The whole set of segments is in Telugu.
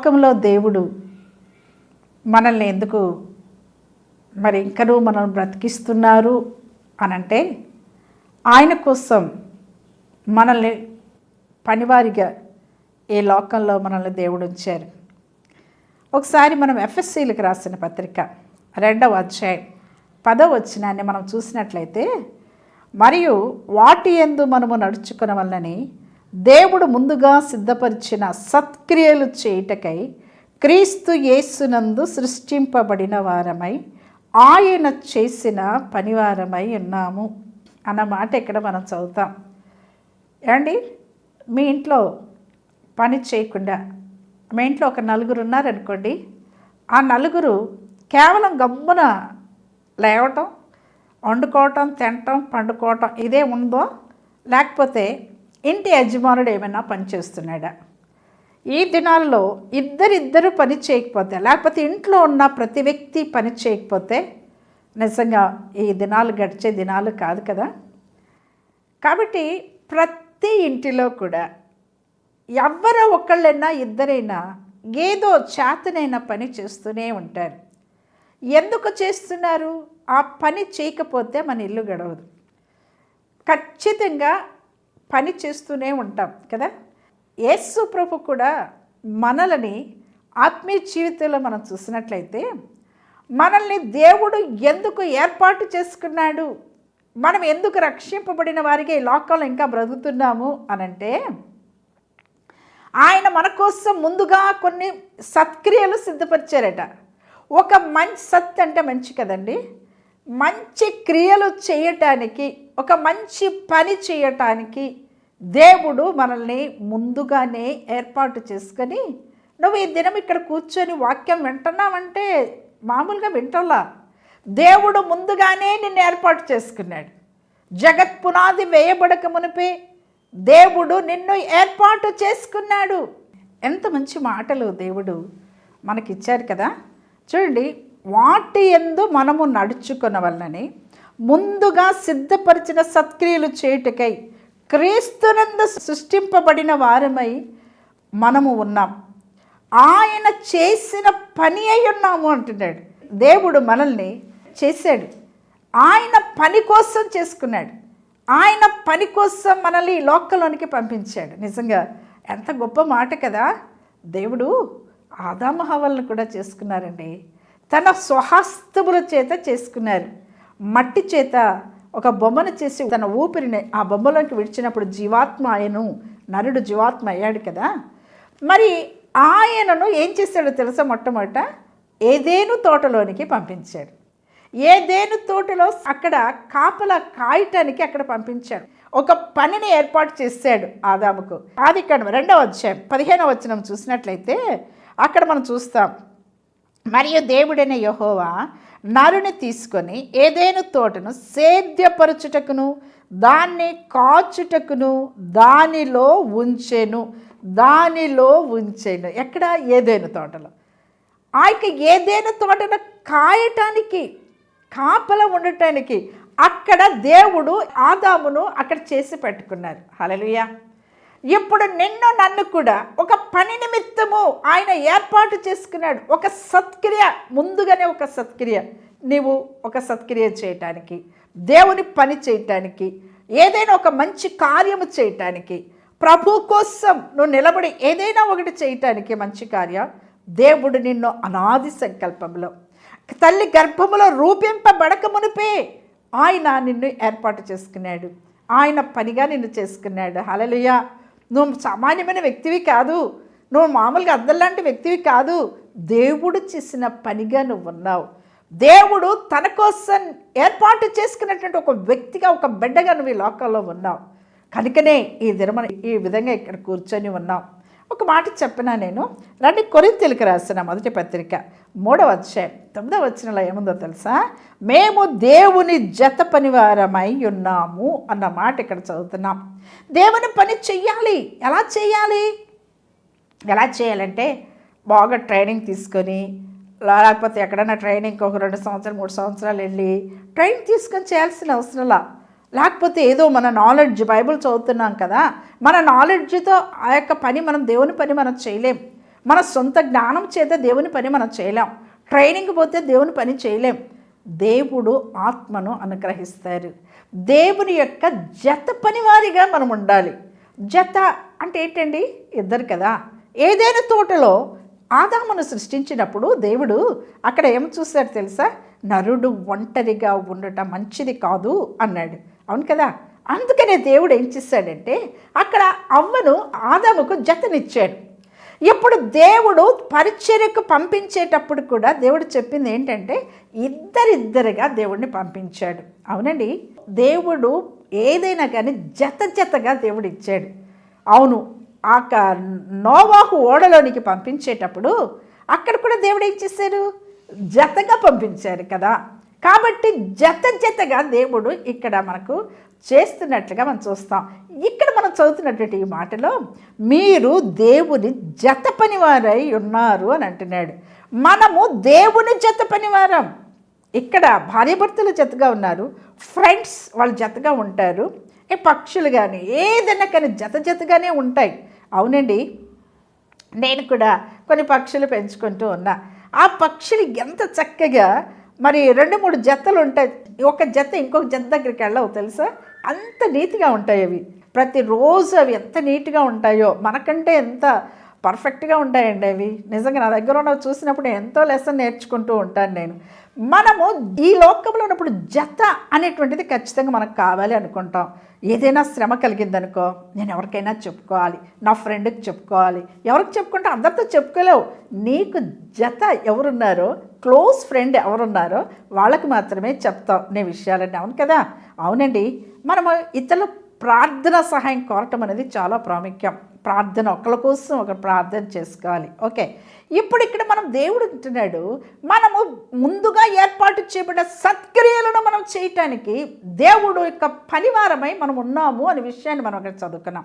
లోకంలో దేవుడు మనల్ని ఎందుకు మరి ఇంకనూ మనల్ని బ్రతికిస్తున్నారు అనంటే ఆయన కోసం మనల్ని పనివారిగా ఈ లోకంలో మనల్ని దేవుడు ఉంచారు. ఒకసారి మనం ఎఫ్ఎస్సీలకు రాసిన పత్రిక రెండవ అధ్యాయం పదవ వచ్చినాన్ని మనం చూసినట్లయితే మరియు వాటి ఎందు మనము నడుచుకున్న వల్లని దేవుడు ముందుగా సిద్ధపరిచిన సత్క్రియలు చేయుటకై క్రీస్తు యేసునందు సృష్టింపబడిన వారమై ఆయన చేసిన పనివారమై ఉన్నాము అన్న మాట ఇక్కడ మనం చదువుతాం. ఏమండి? మీ ఇంట్లో పని చేయకుండా మీ ఇంట్లో ఒక నలుగురు ఉన్నారనుకోండి ఆ నలుగురు కేవలం గమ్మున లేవటం వండుకోవటం తినటం పండుకోవటం ఇదే ఉందో లేకపోతే ఇంటి యజమానుడు ఏమైనా పని చేస్తున్నాడా? ఈ దినాల్లో ఇద్దరిద్దరు పని చేయకపోతే లేకపోతే ఇంట్లో ఉన్న ప్రతి వ్యక్తి పని చేయకపోతే నిజంగా ఈ దినాలు గడిచే దినాలు కాదు కదా? కాబట్టి ప్రతి ఇంటిలో కూడా ఎవరో ఒకళ్ళైనా ఇద్దరైనా ఏదో చేతనైన పని చేస్తూనే ఉంటారు. ఎందుకు చేస్తున్నారు? ఆ పని చేయకపోతే మన ఇల్లు గడవదు. ఖచ్చితంగా పని చేస్తూనే ఉంటాం కదా? యేసు ప్రభు కూడా మనల్ని ఆత్మీయ జీవితంలో మనం చూసినట్లయితే మనల్ని దేవుడు ఎందుకు ఏర్పాటు చేసుకున్నాడు? మనం ఎందుకు రక్షింపబడిన వారికి ఈ లోకంలో ఇంకా బ్రతుకుతున్నాము అనంటే ఆయన మన కోసం ముందుగా కొన్ని సత్క్రియలు సిద్ధపరిచారట. ఒక మంచి సత్ అంటే మంచి కదండి? మంచి క్రియలు చేయటానికి ఒక మంచి పని చేయటానికి దేవుడు మనల్ని ముందుగానే ఏర్పాటు చేసుకొని నువ్వు ఈ దినం ఇక్కడ కూర్చొని వాక్యం వింటున్నావంటే మామూలుగా వింటలా దేవుడు ముందుగానే నిన్ను ఏర్పాటు చేసుకున్నాడు. జగత్ పునాది వేయబడక మునిపే దేవుడు నిన్ను ఏర్పాటు చేసుకున్నాడు. ఎంత మంచి మాటలు దేవుడు మనకిచ్చారు కదా. చూడండి వాటి ఎందు మనము నడుచుకున్న వలననే ముందుగా సిద్ధపరిచిన సత్క్రియలు చేయుటకై క్రీస్తునందు సృష్టింపబడిన వారమై మనము ఉన్నాం. ఆయన చేసిన పని అయి ఉన్నాము అంటున్నాడు. దేవుడు మనల్ని చేశాడు. ఆయన పని కోసం చేసుకున్నాడు. ఆయన పని కోసం మనల్ని ఈ లోకంలోనికి పంపించాడు. నిజంగా ఎంత గొప్ప మాట కదా. దేవుడు ఆదామహవల్ని కూడా చేసుకున్నారండి. తన స్వహస్తముల చేత చేసుకున్నారు. మట్టి చేత ఒక బొమ్మను చేసి తన ఊపిరిని ఆ బొమ్మలోకి విడిచినప్పుడు జీవాత్మ ఆయను నరుడు జీవాత్మ అయ్యాడు కదా. మరి ఆయనను ఏం చేశాడో తెలుసా మొట్టమొదట? ఏదేను తోటలోనికి పంపించాడు. ఏదేను తోటలో అక్కడ కాపల కాయటానికి అక్కడ పంపించాడు. ఒక పనిని ఏర్పాటు చేశాడు ఆదాముకు. ఆది ఇక్కడ రెండవ అధ్యాయం పదిహేనవ వచనం చూసినట్లయితే అక్కడ మనం చూస్తాం. మరియు దేవుడైన యహోవా నరుని తీసుకొని ఏదేను తోటను సేద్యపరచుటకును దాన్ని కాచుటకును దానిలో ఉంచెను దానిలో ఉంచెను. ఎక్కడ? ఏదేను తోటలో. ఆ యొక్క ఏదేను తోటను కాయటానికి కాపల ఉండటానికి అక్కడ దేవుడు ఆదామును అక్కడ చేసి పెట్టుకున్నారు. హలలుయా ఇప్పుడు నిన్ను నన్ను కూడా ఒక పని నిమిత్తము ఆయన ఏర్పాటు చేసుకున్నాడు. ఒక సత్క్రియ ముందుగానే ఒక సత్క్రియ. నీవు ఒక సత్క్రియ చేయటానికి దేవుని పని చేయటానికి ఏదైనా ఒక మంచి కార్యము చేయటానికి ప్రభు కోసం నువ్వు నిలబడి ఏదైనా ఒకటి చేయటానికి మంచి కార్యం దేవుడు నిన్ను అనాది సంకల్పంలో తల్లి గర్భములో రూపింపబడక మునిపే ఆయన నిన్ను ఏర్పాటు చేసుకున్నాడు. ఆయన పనిగా నిన్ను చేసుకున్నాడు. హలలుయా నువ్వు సామాన్యమైన వ్యక్తివి కాదు. నువ్వు మామూలుగా అద్దలాంటి వ్యక్తివి కాదు. దేవుడు చేసిన పనిగా నువ్వు ఉన్నావు. దేవుడు తన కోసం ఏర్పాటు చేసుకున్నటువంటి ఒక వ్యక్తిగా ఒక బిడ్డగా నువ్వు ఈ లోకంలో ఉన్నావు. కనుకనే ఈ దినమని ఈ విధంగా ఇక్కడ కూర్చొని ఉన్నాం. ఒక మాట చెప్పినా నేను? రండి కొరింతెలికి రాసిన మొదటి పత్రిక. మూడవ అధ్యాయం. తొమ్మిదవ వచ్చినలో ఏముందో తెలుసా? మేము దేవుని జత పనివారమై ఉన్నాము అన్న మాట ఇక్కడ చదువుతున్నాం. దేవుని పని చెయ్యాలి. ఎలా చేయాలి ఎలా చేయాలంటే బాగా ట్రైనింగ్ తీసుకొని లేకపోతే ఎక్కడైనా ట్రైనింగ్కి ఒక రెండు సంవత్సరాలు మూడు సంవత్సరాలు వెళ్ళి ట్రైనింగ్ తీసుకొని చేయాల్సిన అవసరంలా లేకపోతే ఏదో మన నాలెడ్జ్ బైబిల్ చదువుతున్నాం కదా మన నాలెడ్జ్తో ఆ యొక్క పని మనం దేవుని పని మనం చేయలేం. మన సొంత జ్ఞానం చేత దేవుని పని మనం చేయలేం. ట్రైనింగ్ పోతే దేవుని పని చేయలేం. దేవుడు ఆత్మను అనుగ్రహిస్తారు. దేవుని యొక్క జత పనివారిగా మనం ఉండాలి. జత అంటే ఏంటండి? ఇద్దరు కదా. ఏదైనా తోటలో ఆదామును సృష్టించినప్పుడు దేవుడు అక్కడ ఏం చూశాడు తెలుసా? నరుడు ఒంటరిగా ఉండటం మంచిది కాదు అన్నాడు. అవును కదా? అందుకనే దేవుడు ఏం చేశాడంటే అక్కడ అవ్వను ఆదాముకు జతనిచ్చాడు. ఇప్పుడు దేవుడు పరిచర్యకు పంపించేటప్పుడు కూడా దేవుడు చెప్పింది ఏంటంటే ఇద్దరిద్దరుగా దేవుడిని పంపించాడు. అవునండి? దేవుడు ఏదైనా కానీ జత జతగా దేవుడు ఇచ్చాడు అవును ఆ క- నోవాహు ఓడలోనికి పంపించేటప్పుడు అక్కడ కూడా దేవుడు ఏం చేశారు జతగా పంపించారు కదా? కాబట్టి జత జతగా దేవుడు ఇక్కడ మనకు చేస్తున్నట్లుగా మనం చూస్తాం. ఇక్కడ మనం చదువుతున్నటువంటి ఈ మాటలో మీరు దేవుని జత పనివారై ఉన్నారు అని అంటున్నాడు. మనము దేవుని జత పనివారం. ఇక్కడ భార్యభర్తలు జతగా ఉన్నారు. ఫ్రెండ్స్ వాళ్ళు జతగా ఉంటారు. ఏ పక్షులు కానీ ఏదైనా కానీ జత జతగానే ఉంటాయి. అవునండి. నేను కూడా కొన్ని పక్షులు పెంచుకుంటూ ఉన్నా. ఆ పక్షులు ఎంత చక్కగా మరి రెండు మూడు జతలు ఉంటాయి ఒక జత ఇంకొక జత దగ్గరికి వెళ్ళవు తెలుసా? అంత నీట్గా ఉంటాయి అవి. ప్రతిరోజు అవి ఎంత నీట్గా ఉంటాయో మనకంటే ఎంత పర్ఫెక్ట్గా ఉంటాయండి అవి. నిజంగా నా దగ్గర ఉన్నవి చూసినప్పుడు ఎంతో లెసన్ నేర్చుకుంటూ ఉంటాను నేను. మనము ఈ లోకంలో ఉన్నప్పుడు జత అనేటువంటిది ఖచ్చితంగా మనకు కావాలి అనుకుంటాం. ఏదైనా శ్రమ కలిగిందనుకో నేను ఎవరికైనా చెప్పుకోవాలి నా ఫ్రెండ్కి చెప్పుకోవాలి. ఎవరికి చెప్పుకుంటే అందరితో చెప్పుకోలేవు. నీకు జత ఎవరున్నారో క్లోజ్ ఫ్రెండ్ ఎవరున్నారో వాళ్ళకి మాత్రమే చెప్తావు నీ విషయాలన్నీ. అవును కదా? అవునండి. మనము ఇతరుల ప్రార్థన సహాయం కోరటం అనేది చాలా ప్రాముఖ్యం. ప్రార్థన ఒకళ్ళ కోసం ఒక ప్రార్థన చేసుకోవాలి. ఓకే. ఇప్పుడు ఇక్కడ మనం దేవుడు అంటున్నాడు మనము ముందుగా ఏర్పాటు చేయబడిన సత్క్రియలను మనం చేయటానికి దేవుడు యొక్క పనివారమై మనం ఉన్నాము అనే విషయాన్ని మనం ఇక్కడ చదువుకున్నాం.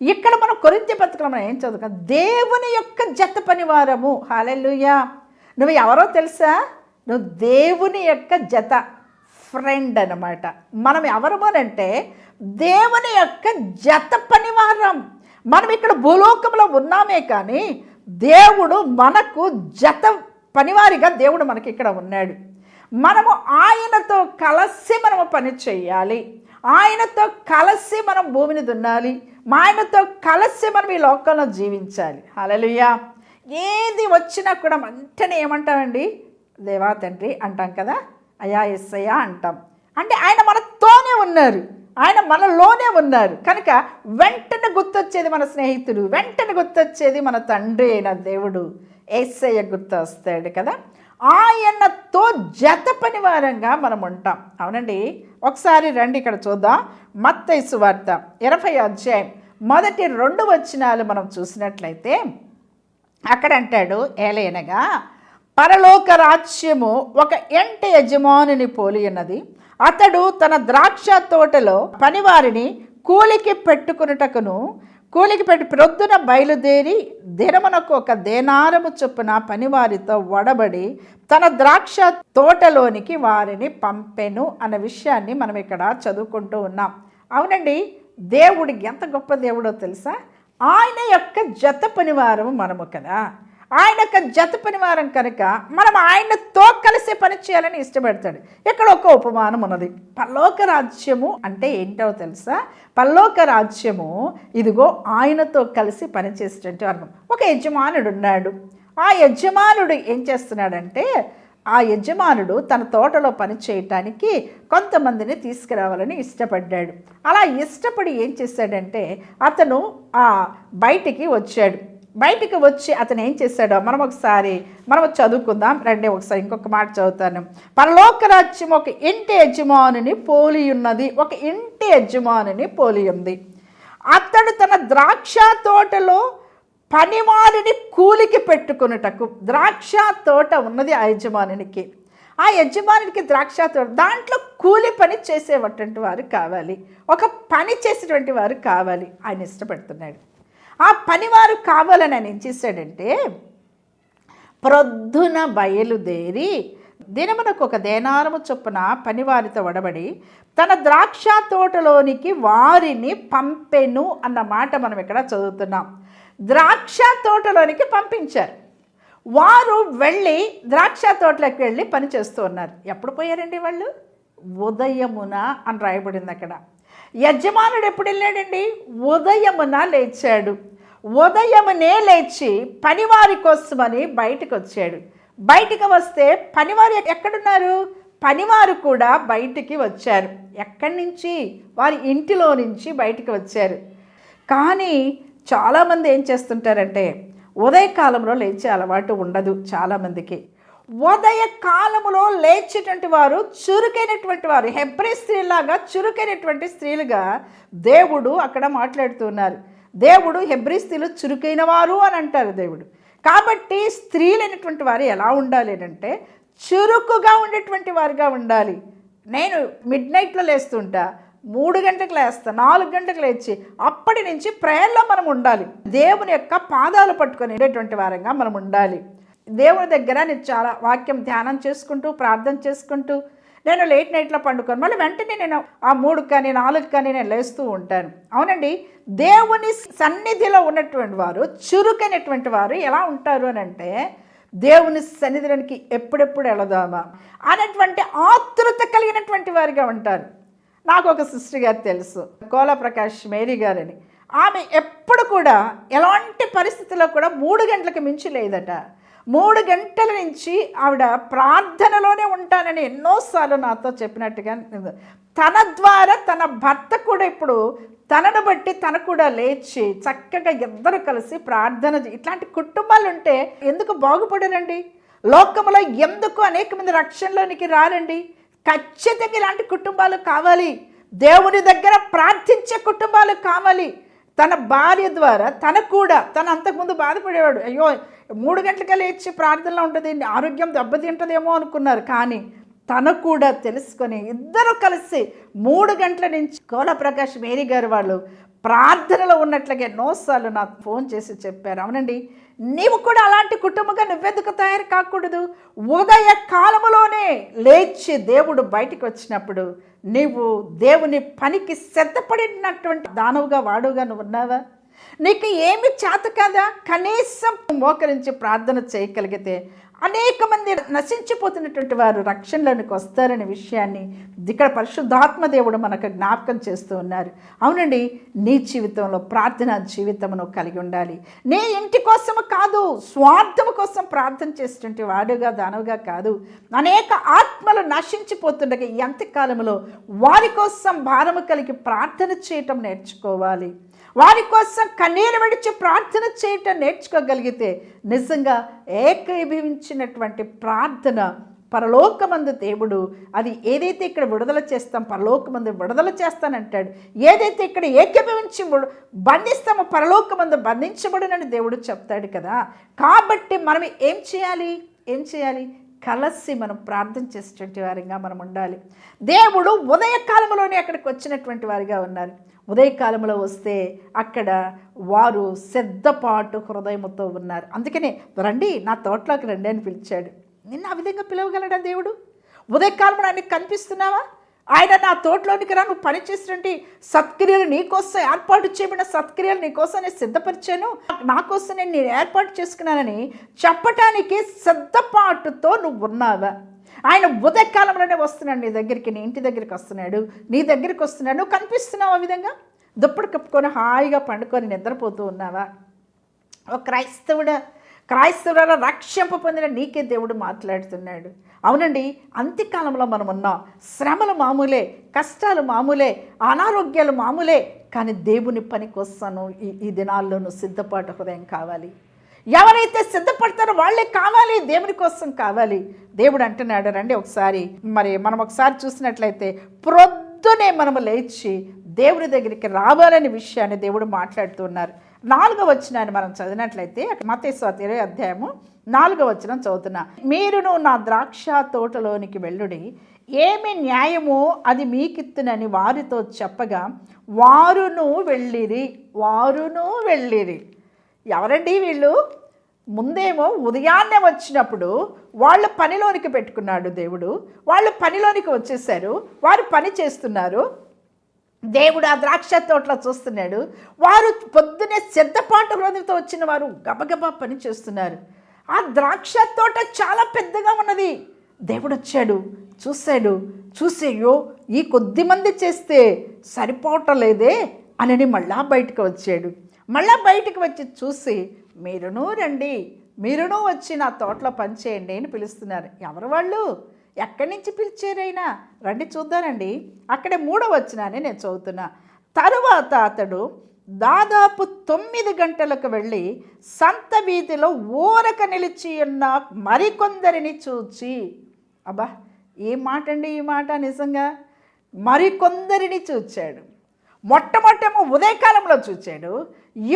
ఇక్కడ మనం కొరింత పత్రికలు మనం ఏం చదువుకున్నాం? దేవుని యొక్క జత పనివారము. హాలెల్లుయా. నువ్వు ఎవరో తెలుసా? నువ్వు దేవుని యొక్క జత ఫ్రెండ్ అనమాట మనం ఎవరమోనంటే దేవుని యొక్క జత పనివారం. మనం ఇక్కడ భూలోకంలో ఉన్నామే కానీ దేవుడు మనకు జత పనివారిగా దేవుడు మనకి ఇక్కడ ఉన్నాడు. మనము ఆయనతో కలిసి మనము పని చేయాలి. ఆయనతో కలిసి మనం భూమిని దున్నాలి. మా ఆయనతో కలిసి మనం ఈ లోకంలో జీవించాలి. అలలుయ్యా ఏది వచ్చినా కూడా వెంటనే ఏమంటామండి దేవా తండ్రి అంటాం కదా? అయా ఎస్సయ్యా అంటాం. అంటే ఆయన మనతోనే ఉన్నారు. ఆయన మనలోనే ఉన్నారు. కనుక వెంటనే గుర్తొచ్చేది మన స్నేహితుడు వెంటనే గుర్తొచ్చేది మన తండ్రి అయిన దేవుడు. ఏసయ్య గుర్తు వస్తాడు కదా? ఆయనతో జత పనివారంగా మనం ఉంటాం. అవునండి? ఒకసారి రండి ఇక్కడ చూద్దాం. మత్తైసు వార్త ఇరవై అధ్యాయం మొదటి రెండు వచనాలు మనం చూసినట్లయితే అక్కడ అంటాడు ఏలైనగా పరలోక రాజ్యము ఒక ఎంట యజమానుని పోలి ఉన్నది. అతడు తన ద్రాక్ష తోటలో పనివారిని కూలికి పెట్టుకున్నటకును కూలికి పెట్టి ప్రొద్దున బయలుదేరి దినమునకు ఒక దేనారము చొప్పున పనివారితో వడబడి తన ద్రాక్ష తోటలోనికి వారిని పంపెను అన్న విషయాన్ని మనం ఇక్కడ చదువుకుంటూ ఉన్నాం. అవునండి దేవుడు ఎంత గొప్ప దేవుడో తెలుసా? ఆయన యొక్క జత పనివారము మనము కదా. ఆయన యొక్క జత పనివారం కనుక మనం ఆయనతో కలిసి పని చేయాలని ఇష్టపడతాడు. ఇక్కడ ఒక ఉపమానం ఉన్నది. పల్లోక రాజ్యము అంటే ఏంటో తెలుసా? పల్లోక రాజ్యము ఇదిగో ఆయనతో కలిసి పనిచేసేటువంటి వర్గం ఒక యజమానుడు ఉన్నాడు. ఆ యజమానుడు ఏం చేస్తున్నాడంటే ఆ యజమానుడు తన తోటలో పని చేయటానికి కొంతమందిని తీసుకురావాలని ఇష్టపడ్డాడు. అలా ఇష్టపడి ఏం చేశాడంటే అతను ఆ బయటికి వచ్చాడు. బయటికి వచ్చి అతను ఏం చేశాడో మనం ఒకసారి మనం చదువుకుందాం. రండి ఒకసారి ఇంకొక మాట చదువుతాను. పరలోక రాజ్యం ఒక ఇంటి యజమానుని పోలి ఉన్నది. ఒక ఇంటి యజమానుని పోలి ఉంది. అతడు తన ద్రాక్ష తోటలో పనివారిని కూలికి పెట్టుకున్నటకు ద్రాక్ష తోట ఉన్నది ఆ యజమానునికి. ఆ యజమానునికి ద్రాక్ష తోట దాంట్లో కూలి పని చేసేటువంటి వారు కావాలి. ఒక పని చేసేటువంటి వారు కావాలి. ఆయన ఇష్టపడుతున్నాడు. ఆ పనివారు కావాలని ఆయన ఏం చేశాడంటే ప్రొద్దున బయలుదేరి దినమునకు ఒక దేనారము చొప్పున పనివారితో వడబడి తన ద్రాక్ష తోటలోనికి వారిని పంపెను అన్న మాట మనం ఇక్కడ చదువుతున్నాం. ద్రాక్ష తోటలోనికి పంపించారు. వారు వెళ్ళి ద్రాక్ష తోటలోకి వెళ్ళి పని చేస్తూ ఉన్నారు. ఎప్పుడు పోయారండి వాళ్ళు? ఉదయమున అని రాయబడింది అక్కడ. యజమానుడు ఎప్పుడు వెళ్ళాడండి? ఉదయమున లేచాడు. ఉదయమునే లేచి పనివారి కోసమని బయటకు వచ్చాడు. బయటికి వస్తే పనివారు ఎక్కడున్నారు? పనివారు కూడా బయటికి వచ్చారు. ఎక్కడి నుంచి? వారి ఇంటిలో నుంచి బయటికి వచ్చారు. కానీ చాలామంది ఏం చేస్తుంటారంటే ఉదయకాలంలో లేచే అలవాటు ఉండదు చాలామందికి. ఉదయ కాలములో లేచేటువంటి వారు చురుకైనటువంటి వారు హెబ్రి స్త్రీలాగా చురుకైనటువంటి స్త్రీలుగా దేవుడు అక్కడ మాట్లాడుతున్నారు. దేవుడు హెబ్రి స్త్రీలు చురుకైన వారు అని అంటారు దేవుడు. కాబట్టి స్త్రీలైనటువంటి వారు ఎలా ఉండాలి అంటే చురుకుగా ఉండేటువంటి వారుగా ఉండాలి. నేను మిడ్ నైట్లో లేస్తుంటా మూడు గంటలకు లేస్తా నాలుగు గంటలకు లేచి అప్పటి నుంచి ప్రేయర్లో మనం ఉండాలి. దేవుని యొక్క పాదాలు పట్టుకొని ఉండేటువంటి వారంగా మనం ఉండాలి. దేవుని దగ్గర నేను చాలా వాక్యం ధ్యానం చేసుకుంటూ ప్రార్థన చేసుకుంటూ నేను లేట్ నైట్లో పండుకొని మళ్ళీ వెంటనే నేను ఆ మూడు కానీ నాలుగు కానీ నేను లేస్తూ ఉంటాను. అవునండి? దేవుని సన్నిధిలో ఉన్నటువంటి వారు చురుకైనటువంటి వారు ఎలా ఉంటారు అని అంటే దేవుని సన్నిధిలోనికి ఎప్పుడెప్పుడు వెళదామా అనేటువంటి ఆతృత కలిగినటువంటి వారిగా ఉంటారు. నాకు ఒక సిస్టర్ గారు తెలుసు కోలా ప్రకాష్ మేరీ గారని. ఆమె ఎప్పుడు కూడా ఎలాంటి పరిస్థితుల్లో కూడా మూడు గంటలకు మించి లేదట. మూడు గంటల నుంచి ఆవిడ ప్రార్థనలోనే ఉంటానని ఎన్నోసార్లు నాతో చెప్పినట్టుగా తన ద్వారా తన భర్త కూడా ఇప్పుడు తనను బట్టి తన కూడా లేచి చక్కగా ఇద్దరు కలిసి ప్రార్థన ఇట్లాంటి కుటుంబాలు ఉంటే ఎందుకు బాగుపడరండి? లోకంలో ఎందుకు అనేక మంది రక్షణలోనికి రారండి? ఖచ్చితంగా ఇలాంటి కుటుంబాలు కావాలి. దేవుని దగ్గర ప్రార్థించే కుటుంబాలు కావాలి. తన భార్య ద్వారా తన కూడా తన అంతకుముందు బాధపడేవాడు. అయ్యో మూడు గంటలకే లేచి ప్రార్థనలో ఉంటుంది ఆరోగ్యం దెబ్బతింటదేమో అనుకున్నారు. కానీ తను కూడా తెలుసుకొని ఇద్దరు కలిసి మూడు గంటల నుంచి కోల ప్రకాష్ మేరీ గారు వాళ్ళు ప్రార్థనలో ఉన్నట్లుగా ఎన్నోసార్లు నాకు ఫోన్ చేసి చెప్పారు. అవునండి నీవు కూడా అలాంటి కుటుంబంగా నువ్వెందుకు తయారు కాకూడదు? ఉదయ కాలంలోనే లేచి దేవుడు బయటికి వచ్చినప్పుడు నీవు దేవుని పనికి సిద్ధపడినటువంటి దానవుగా వాడుగా నువ్వు ఉన్నావా? నీకు ఏమి చేత కదా? కనీసం మోకరించి ప్రార్థన చేయగలిగితే అనేక మంది నశించిపోతున్నటువంటి వారు రక్షణలోనికి వస్తారనే విషయాన్ని ఇక్కడ పరిశుద్ధాత్మ దేవుడు మనకు జ్ఞాపకం చేస్తూ ఉన్నారు. అవునండి నీ జీవితంలో ప్రార్థన జీవితమును కలిగి ఉండాలి. నీ ఇంటి కోసము కాదు స్వార్థము కోసం ప్రార్థన చేసేటువంటి వాడుగా దానవుగా కాదు. అనేక ఆత్మలు నశించిపోతుండగా ఎంతకాలంలో వారి కోసం భారము కలిగి ప్రార్థన చేయటం నేర్చుకోవాలి. వారి కోసం కన్నీరు విడిచి ప్రార్థన చేయటం నేర్చుకోగలిగితే నిజంగా ఏకీభవించినటువంటి ప్రార్థన పరలోకమందు దేవుడు అది ఏదైతే ఇక్కడ విడుదల చేస్తాం పరలోకమందు విడుదల చేస్తానంటాడు. ఏదైతే ఇక్కడ ఏకీభవించి బంధిస్తామో పరలోకమందు బంధించబడునని దేవుడు చెప్తాడు కదా. కాబట్టి మనం ఏం చేయాలి? ఏం చేయాలి? కలిసి మనం ప్రార్థన చేసేటువంటి వారిగా మనం ఉండాలి. దేవుడు ఉదయకాలంలోనే అక్కడికి వచ్చినటువంటి వారిగా ఉన్నారు. ఉదయకాలంలో వస్తే అక్కడ వారు సిద్ధపాటు హృదయముతో ఉన్నారు. అందుకనే రండి నా తోటలోకి రండి అని పిలిచాడు. నిన్న ఆ విధంగా పిలవగలడా దేవుడు? ఉదయకాలంలో ఆయనకి కనిపిస్తున్నావా? ఆయన నా తోటలోనికి రా నువ్వు పనిచేసినటువంటి సత్క్రియలు నీకోసం ఏర్పాటు చేయబడిన సత్క్రియలు నీకోసం నేను సిద్ధపరిచాను. నాకోసం నేను నేను ఏర్పాటు చేసుకున్నానని చెప్పటానికి సిద్ధపాటుతో నువ్వు ఉన్నావా? ఆయన ఉదయకాలంలోనే వస్తున్నాడు నీ దగ్గరికి నీ ఇంటి దగ్గరికి వస్తున్నాడు నీ దగ్గరికి వస్తున్నాడు. నువ్వు కనిపిస్తున్నావు ఆ విధంగా? దుప్పటి కప్పుకొని హాయిగా పండుకొని నిద్రపోతూ ఉన్నావా? ఒక క్రైస్తవుడా క్రైస్తవుల రక్షింప పొందిన నీకే దేవుడు మాట్లాడుతున్నాడు. అవునండి అంత్యకాలంలో మనం ఉన్నాం. శ్రమలు మామూలే కష్టాలు మామూలే అనారోగ్యాలు మామూలే కానీ దేవుని పని కోసం ఈ ఈ దినాల్లోనూ సిద్ధపాటు హృదయం కావాలి. ఎవరైతే సిద్ధపడతారో వాళ్ళే కావాలి దేవుని కోసం కావాలి. దేవుడు అంటున్నాడు రండి ఒకసారి. మరి మనం ఒకసారి చూసినట్లయితే ప్రొద్దునే మనము లేచి దేవుని దగ్గరికి రావాలనే విషయాన్ని దేవుడు మాట్లాడుతున్నారు నాలుగో వచనాన్ని మనం చదివినట్లయితే మతేశ్వత ఇరవై అధ్యాయము నాలుగో వచనం చదువుతున్నా. మీరును నా ద్రాక్ష తోటలోనికి వెళ్ళుడి. ఏమి న్యాయమో అది మీకిత్తునని వారితో చెప్పగా వారును వెళ్ళిరి వారును వెళ్ళిరి. ఎవరండి వీళ్ళు? ముందేమో ఉదయాన్నే వచ్చినప్పుడు వాళ్ళ పనిలోనికి పెట్టుకున్నాడు దేవుడు. వాళ్ళు పనిలోనికి వచ్చేసారు. వారు పని చేస్తున్నారు. దేవుడు ఆ ద్రాక్ష తోటలో చూస్తున్నాడు. వారు పొద్దునే సిద్ధపాటు హృదయంతో వచ్చిన వారు గబగబా పని చేస్తున్నారు. ఆ ద్రాక్ష తోట చాలా పెద్దగా ఉన్నది. దేవుడు వచ్చాడు చూశాడు. చూసేయో ఈ కొద్ది మంది చేస్తే సరిపోవటం లేదే అని మళ్ళా బయటకు వచ్చాడు. మళ్ళా బయటకు వచ్చి చూసి మీరును రండి మీరును వచ్చి నా తోటలో పనిచేయండి అని పిలుస్తున్నారు. ఎవరు వాళ్ళు? ఎక్కడి నుంచి పిలిచారైనా రండి చూద్దానండి అక్కడే మూడో వచ్చినానే నేను చదువుతున్నా. తరువాత అతడు దాదాపు తొమ్మిది గంటలకు వెళ్ళి సంత వీధిలో ఊరక నిలిచి ఉన్న మరికొందరిని చూచి అబ్బా ఏ మాట అండి ఈ మాట నిజంగా? మరికొందరిని చూచాడు. మొట్టమొట్టేమో ఉదయకాలంలో చూచాడు.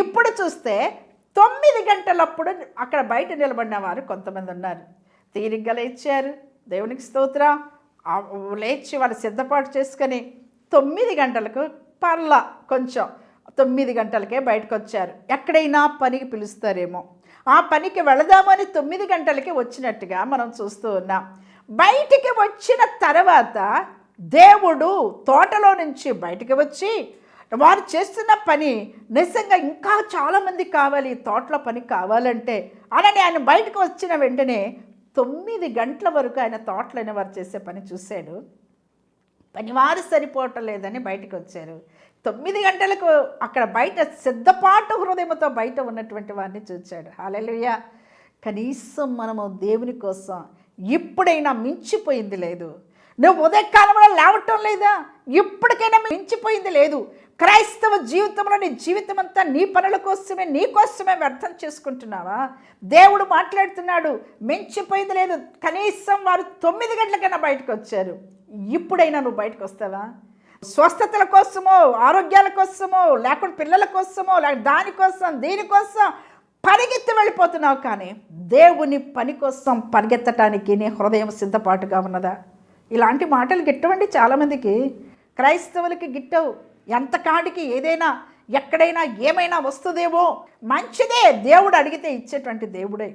ఇప్పుడు చూస్తే తొమ్మిది గంటలప్పుడు అక్కడ బయట నిలబడిన వారు కొంతమంది ఉన్నారు. తీరిగ్గా లేచారు. దేవునికి స్తోత్ర. లేచి వాళ్ళు సిద్ధపాటు చేసుకొని తొమ్మిది గంటలకు పర్లా కొంచెం తొమ్మిది గంటలకే బయటకు వచ్చారు. ఎక్కడైనా పనికి పిలుస్తారేమో. ఆ పనికి వెళదామని తొమ్మిది గంటలకి వచ్చినట్టుగా మనం చూస్తూ ఉన్నాం. బయటికి వచ్చిన తర్వాత దేవుడు తోటలో నుంచి బయటికి వచ్చి వారు చేస్తున్న పని నిజంగా ఇంకా చాలామంది కావాలి తోటలో పని కావాలంటే అలానే ఆయన బయటకు వచ్చిన వెంటనే తొమ్మిది గంటల వరకు ఆయన తోటలైన వారు చేసే పని చూశాడు. పనివారు సరిపోవటం లేదని బయటకు వచ్చారు. తొమ్మిది గంటలకు అక్కడ బయట సిద్ధపాటు హృదయంతో బయట ఉన్నటువంటి వారిని చూచాడు. హాలెలుయ్య కనీసం మనము దేవుని కోసం ఇప్పుడైనా మించిపోయింది లేదు. నువ్వు ఉదయకాలంలో లేవటం లేదా? ఇప్పటికైనా మించిపోయింది లేదు. క్రైస్తవ జీవితంలో నీ జీవితం అంతా నీ పనుల కోసమే నీ కోసమే వ్యర్థం చేసుకుంటున్నావా? దేవుడు మాట్లాడుతున్నాడు మించిపోయింది లేదు. కనీసం వారు తొమ్మిది గంటలకైనా బయటకు వచ్చారు. ఇప్పుడైనా నువ్వు బయటకు వస్తావా? స్వస్థతల కోసమో ఆరోగ్యాల కోసమో లేకుంటే పిల్లల కోసమో లేక దానికోసం దీనికోసం పరిగెత్తి వెళ్ళిపోతున్నావు కానీ దేవుని పని కోసం పరిగెత్తటానికి నీ హృదయం సిద్ధపాటుగా ఉన్నదా? ఇలాంటి మాటలు గిట్టవండి చాలామందికి. క్రైస్తవులకి గిట్టవు. ఎంత కాడికి ఏదైనా ఎక్కడైనా ఏమైనా వస్తుందేమో మంచిదే దేవుడు అడిగితే ఇచ్చేటువంటి దేవుడే.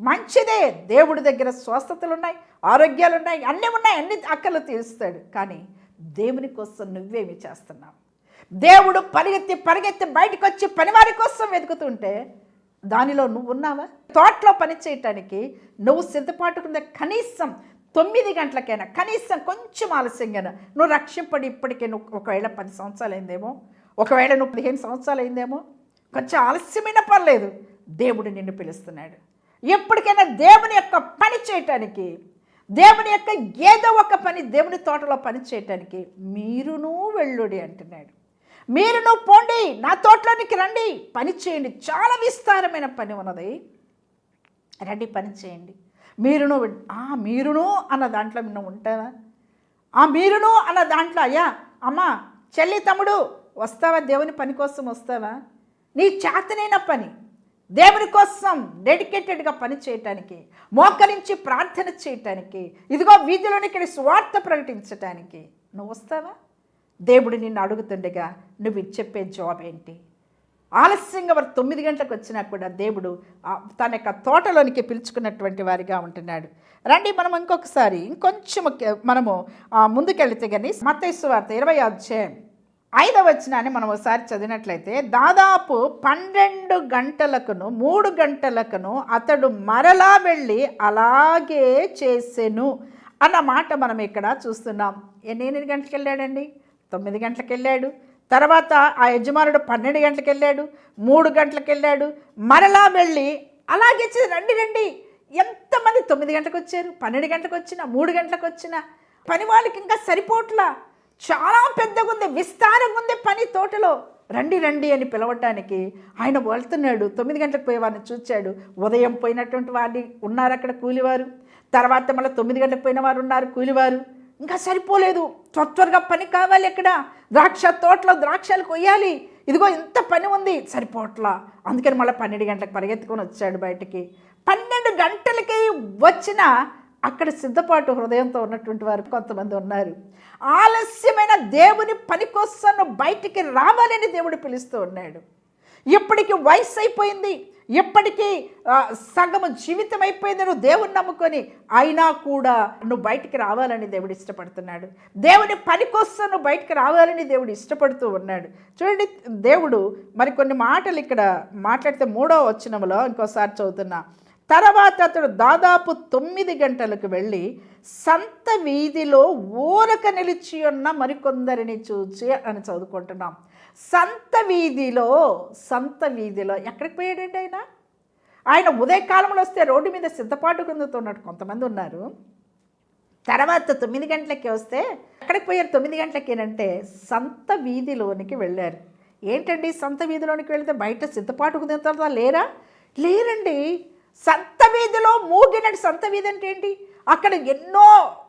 మంచిదే దేవుడి దగ్గర స్వస్థతలు ఉన్నాయి ఆరోగ్యాలు ఉన్నాయి అన్నీ ఉన్నాయి అన్ని అక్కలు తీరుస్తాడు. కానీ దేవుని కోసం నువ్వేమి చేస్తున్నావు? దేవుడు పరిగెత్తి పరిగెత్తి బయటకు వచ్చి పనివారి కోసం వెతుకుతుంటే దానిలో నువ్వు ఉన్నావా తోటలో పని చేయటానికి నువ్వు సిద్ధపాటుకుందే కనీసం తొమ్మిది గంటలకైనా కనీసం కొంచెం ఆలస్యంగా నువ్వు రక్షింపడి ఇప్పటికే నువ్వు ఒకవేళ పది సంవత్సరాలు అయిందేమో ఒకవేళ నువ్వు పదిహేను సంవత్సరాలు అయిందేమో కొంచెం ఆలస్యమైన పర్లేదు. దేవుడు నిన్ను పిలుస్తున్నాడు. ఎప్పటికైనా దేవుని యొక్క పని చేయటానికి దేవుని యొక్క ఏదో ఒక పని దేవుని తోటలో పని చేయటానికి మీరును వెళ్ళుడి అంటున్నాడు. మీరును పోండి నా తోటలోనికి రండి. పని చేయండి. చాలా విస్తారమైన పని ఉన్నది. రండి పని చేయండి. మీరును ఆ మీరును అన్న దాంట్లో నిన్న ఉంటావా ఆ మీరును అన్న దాంట్లో అయ్యా అమ్మా చెల్లి తమ్ముడు వస్తావా? దేవుని పని కోసం వస్తావా? నీ చేతనైన పని దేవుని కోసం డెడికేటెడ్గా పని చేయటానికి మోకరించి ప్రార్థన చేయటానికి ఇదిగో వీధిలోనికి స్వార్థ ప్రకటించటానికి నువ్వు వస్తావా? దేవుడు నిన్ను అడుగుతుండగా నువ్వు చెప్పే జాబ్ ఏంటి ఆలస్యంగా వారు తొమ్మిది గంటలకు వచ్చినా కూడా దేవుడు తన యొక్క తోటలోనికి పిలుచుకున్నటువంటి వారిగా ఉంటున్నాడు. రండి మనం ఇంకొకసారి ఇంకొంచెం మనము ముందుకెళ్తే కానీ మత్తైసు వార్త ఇరవై అధ్యాయం ఐదవ వచనాన్ని మనం ఒకసారి చదివినట్లయితే దాదాపు పన్నెండు గంటలకును మూడు గంటలకును అతడు మరలా వెళ్ళి అలాగే చేసెను అన్న మాట మనం ఇక్కడ చూస్తున్నాం. ఎన్ని ఎన్ని గంటలకు వెళ్ళాడండి తొమ్మిది గంటలకు వెళ్ళాడు తర్వాత ఆ యజమానుడు పన్నెండు గంటలకు వెళ్ళాడు మూడు గంటలకు వెళ్ళాడు మరలా వెళ్ళి అలాగే చే- రండి రండి. ఎంతమంది తొమ్మిది గంటలకు వచ్చారు పన్నెండు గంటలకు వచ్చిన మూడు గంటలకు వచ్చిన పని వాళ్ళకి ఇంకా సరిపోట్లా? చాలా పెద్దగా ఉంది విస్తారంగా ఉంది పని తోటలో. రండి రండి అని పిలవటానికి ఆయన వెళ్తున్నాడు. తొమ్మిది గంటలకు పోయే వారిని చూచాడు. ఉదయం పోయినటువంటి వారిని ఉన్నారు అక్కడ కూలివారు. తర్వాత మళ్ళీ తొమ్మిది గంటలకు పోయిన వారు ఉన్నారు కూలివారు. ఇంకా సరిపోలేదు. త్వర త్వరగా పని కావాలి ఎక్కడ? ద్రాక్ష తోటలో ద్రాక్షలు కొయ్యాలి. ఇదిగో ఇంత పని ఉంది. సరిపోట్లా అందుకని మళ్ళీ పన్నెండు గంటలకు పరిగెత్తుకొని వచ్చాడు బయటికి. పన్నెండు గంటలకి వచ్చిన అక్కడ సిద్ధపాటు హృదయంతో ఉన్నటువంటి వారు కొంతమంది ఉన్నారు. ఆలస్యమైన దేవుని పని కోసం బయటికి రావాలని దేవుడు పిలుస్తూ ఉన్నాడు. ఇప్పటికి వయసు అయిపోయింది. ఇప్పటికీ సగము జీవితం అయిపోయింది నువ్వు దేవుని నమ్ముకొని అయినా కూడా నువ్వు బయటికి రావాలని దేవుడు ఇష్టపడుతున్నాడు. దేవుని పని కోసం నువ్వు బయటికి రావాలని దేవుడు ఇష్టపడుతూ ఉన్నాడు. చూడండి దేవుడు మరి కొన్ని మాటలు ఇక్కడ మాట్లాడితే మూడో వచ్చినములో ఇంకోసారి చదువుతున్నా. తర్వాత అతడు దాదాపు తొమ్మిది గంటలకు వెళ్ళి సంత వీధిలో ఊరక నిలిచి ఉన్న మరికొందరిని చూచి అని చదువుకుంటున్నాం. సంత వీధిలో సంత వీధిలో ఎక్కడికి పోయాడండి ఆయన? ఆయన ఉదయకాలంలో వస్తే రోడ్డు మీద సిద్ధపాటు కిందతున్నాడు కొంతమంది ఉన్నారు. తర్వాత తొమ్మిది గంటలకి వస్తే ఎక్కడికి పోయారు తొమ్మిది గంటలకేనంటే సంత వీధిలోనికి వెళ్ళారు. ఏంటండి సంత వీధిలోనికి వెళితే బయట సిద్ధపాటు కుదిరిన లేరా? లేరండి. సంత వీధిలో మూగినట్టు సంత వీధి అంటే ఏంటి? అక్కడ ఎన్నో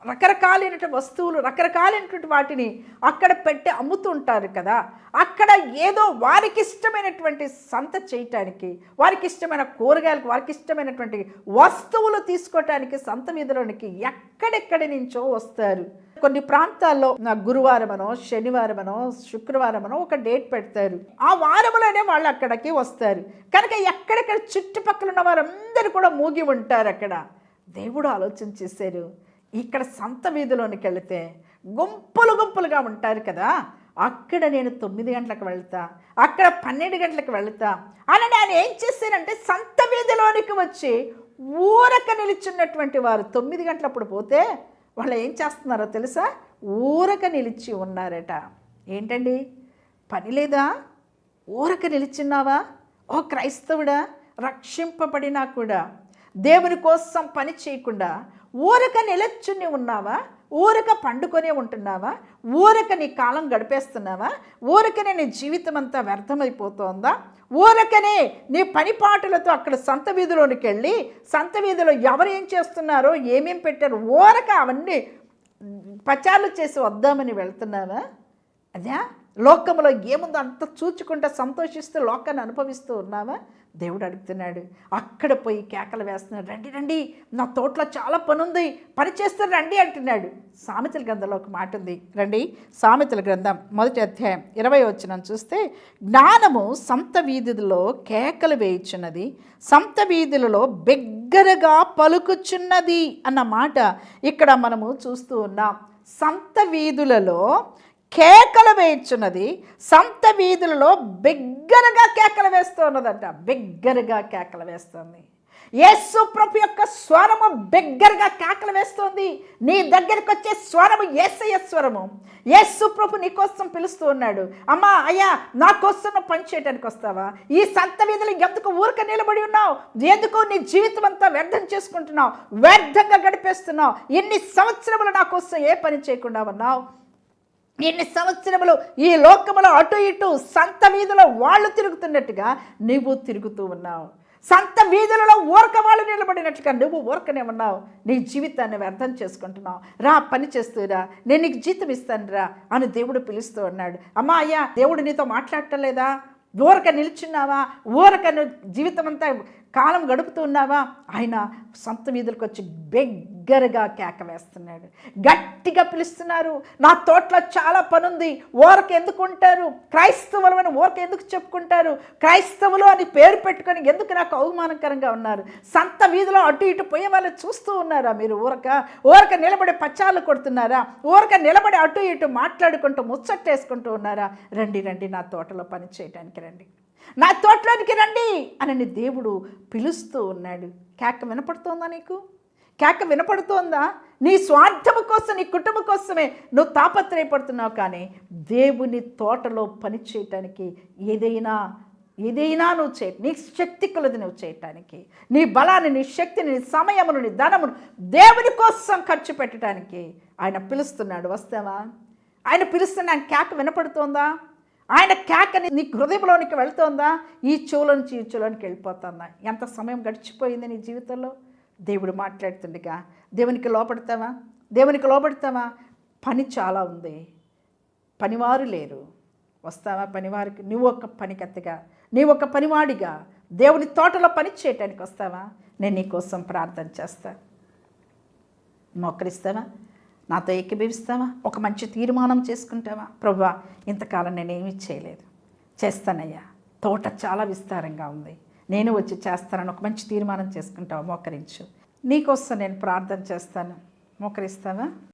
రకరకాలైనటువంటి వస్తువులు రకరకాలైనటువంటి వాటిని అక్కడ పెట్టి అమ్ముతుంటారు కదా. అక్కడ ఏదో వారికి ఇష్టమైనటువంటి సంత చేయటానికి వారికి ఇష్టమైన కూరగాయలకు వారికి ఇష్టమైనటువంటి వస్తువులు తీసుకోవటానికి సంత వీధిలోనికి ఎక్కడెక్కడి నుంచో వస్తారు. కొన్ని ప్రాంతాల్లో నా గురువారమనో శనివారమనో శుక్రవారమనో ఒక డేట్ పెడతారు. ఆ వారంలోనే వాళ్ళు అక్కడికి వస్తారు. కనుక ఎక్కడెక్కడ చుట్టుపక్కల ఉన్న వారందరూ కూడా మూగి ఉంటారు అక్కడ దేవుడు ఆలోచన చేశారు. ఇక్కడ సంత వీధిలోనికి వెళితే గుంపులు గుంపులుగా ఉంటారు కదా. అక్కడ నేను తొమ్మిది గంటలకు వెళ్తా అక్కడ పన్నెండు గంటలకు వెళ్తా అని నేను ఏం చేశానంటే సంత వీధిలోనికి వచ్చి ఊరక నిలిచున్నటువంటి వారు తొమ్మిది గంటలప్పుడు పోతే వాళ్ళు ఏం చేస్తున్నారో తెలుసా? ఊరక నిలిచి ఉన్నారట. ఏంటండి? పని లేదా? ఊరక నిలిచున్నావా? ఓ క్రైస్తవుడా రక్షింపబడినా కూడా దేవుని కోసం పని చేయకుండా ఊరక నిలచుని ఉన్నావా? ఊరక పండుకొనే ఉంటున్నావా? ఊరక నీ కాలం గడిపేస్తున్నావా? ఊరకనే నీ జీవితం అంతా వ్యర్థమైపోతోందా? ఊరకనే నీ పనిపాటులతో అక్కడ సంత వీధిలోనికి వెళ్ళి సంత వీధిలో ఎవరు ఏం చేస్తున్నారో ఏమేం పెట్టారు ఊరక అవన్నీ పచారులు చేసి వద్దామని వెళ్తున్నావా? అదే? లోకంలో ఏముందో అంత చూచుకుంటూ సంతోషిస్తూ లోకాన్ని అనుభవిస్తూ ఉన్నావా? దేవుడు అడుగుతున్నాడు అక్కడ పోయి కేకలు వేస్తున్నాడు రండి రండి నా తోటలో చాలా పని ఉంది పని చేస్తే రండి అంటున్నాడు. సామెతల గ్రంథంలో ఒక మాట ఉంది. రండి సామెతల గ్రంథం మొదటి అధ్యాయం ఇరవై వచ్చిన చూస్తే జ్ఞానము సంత వీధులలో కేకలు వేయుచున్నది సంత వీధులలో బిగ్గరగా పలుకుచున్నది అన్న మాట ఇక్కడ మనము చూస్తూ ఉన్నాం. సంత వీధులలో కేకలు వేయించున్నది సంత వీధులలో బిగ్గరగా కేకలు వేస్తూ ఉన్నదంట బిగ్గరగా కేకలు వేస్తుంది. యేసు ప్రభు యొక్క స్వరము బిగ్గరగా కేకలు వేస్తుంది. నీ దగ్గరికి వచ్చే స్వరము ఏసయ్య స్వరము. యేసు ప్రభు నీ కోసం పిలుస్తూ ఉన్నాడు. అమ్మా అయ్యా నా కోసం పని చేయడానికి వస్తావా? ఈ సంత వీధులు ఎందుకు ఊరిక నిలబడి ఉన్నావు? ఎందుకు నీ జీవితం అంతా వ్యర్థం చేసుకుంటున్నావు? వ్యర్థంగా గడిపేస్తున్నావు? ఎన్ని సంవత్సరములు నా కోసం ఏ పని చేయకుండా ఉన్నావు? ఎన్ని సంవత్సరములు ఈ లోకములో అటు ఇటు సంత వీధిలో వాళ్ళు తిరుగుతున్నట్టుగా నువ్వు తిరుగుతూ ఉన్నావు. సంత వీధులలో ఊరక వాళ్ళు నిలబడినట్లుగా నువ్వు ఊరకనే ఉన్నావు. నీ జీవితాన్ని వ్యర్థం చేసుకుంటున్నావు. రా పని చేస్తురా. నేను నీకు జీతం ఇస్తాను రా అని దేవుడు పిలుస్తూ ఉన్నాడు. అమ్మా అయ్యా దేవుడు నీతో మాట్లాడటం లేదా? ఊరక నిల్చున్నావా? ఊరక నువ్వు జీవితం అంతా కాలం గడుపుతూ ఉన్నావా? ఆయన సొంత వీధులకు వచ్చి బిగ్గరగా కేక వేస్తున్నాడు. గట్టిగా పిలుస్తున్నారు నా తోటలో చాలా పనుంది ఓరకు ఎందుకు ఉంటారు? క్రైస్తవులు అని ఊరక ఎందుకు చెప్పుకుంటారు? క్రైస్తవులు అని పేరు పెట్టుకొని ఎందుకు నాకు అవమానకరంగా ఉన్నారు? సంత వీధిలో అటు ఇటు పోయే వాళ్ళు చూస్తూ ఉన్నారా మీరు ఊరక? ఊరక నిలబడి పచ్చాలు కొడుతున్నారా? ఊరక నిలబడి అటు ఇటు మాట్లాడుకుంటూ ముచ్చట్టేసుకుంటూ ఉన్నారా? రండి రండి నా తోటలో పని చేయడానికి రండి. నా తోటలోనికి రండి అని దేవుడు పిలుస్తూ ఉన్నాడు. కేక వినపడుతోందా నీకు? కేక వినపడుతోందా? నీ స్వార్థము కోసం నీ కుటుంబం కోసమే నువ్వు తాపత్రయపడుతున్నావు కానీ దేవుని తోటలో పని చేయటానికి ఏదైనా ఏదైనా నువ్వు చేయ నీ శక్తి కొలది నువ్వు చేయటానికి నీ బలాన్ని నీ శక్తిని నీ సమయమును నీ ధనమును దేవుని కోసం ఖర్చు పెట్టడానికి ఆయన పిలుస్తున్నాడు. వస్తావా? ఆయన పిలుస్తున్న కేక వినపడుతోందా? ఆయన కేకని నీ హృదయంలోనికి వెళ్తోందా? ఈ చెవుల నుంచి ఈ చెవులోనికి వెళ్ళిపోతుందా? ఎంత సమయం గడిచిపోయింది నీ జీవితంలో? దేవుడు మాట్లాడుతుండగా దేవునికి లోపడతావా దేవునికి లోపడతావా పని చాలా ఉంది. పనివారు లేరు. వస్తావా పనివారికి? నువ్వు ఒక పనికత్తగా నీవు ఒక పనివాడిగా దేవుని తోటలో పని చేయటానికి వస్తావా? నేను నీకోసం ప్రార్థన చేస్తా. మోకరిస్తావా? నాతో ఏకీభవిస్తావా? ఒక మంచి తీర్మానం చేసుకుంటావా? ప్రభా ఇంతకాలం నేనేమి చేయలేదు. చేస్తానయ్యా. తోట చాలా విస్తారంగా ఉంది. నేను వచ్చి చేస్తానని ఒక మంచి తీర్మానం చేసుకుంటావు? మోకరించు. నీకోసం నేను ప్రార్థన చేస్తాను. మోకరిస్తావా?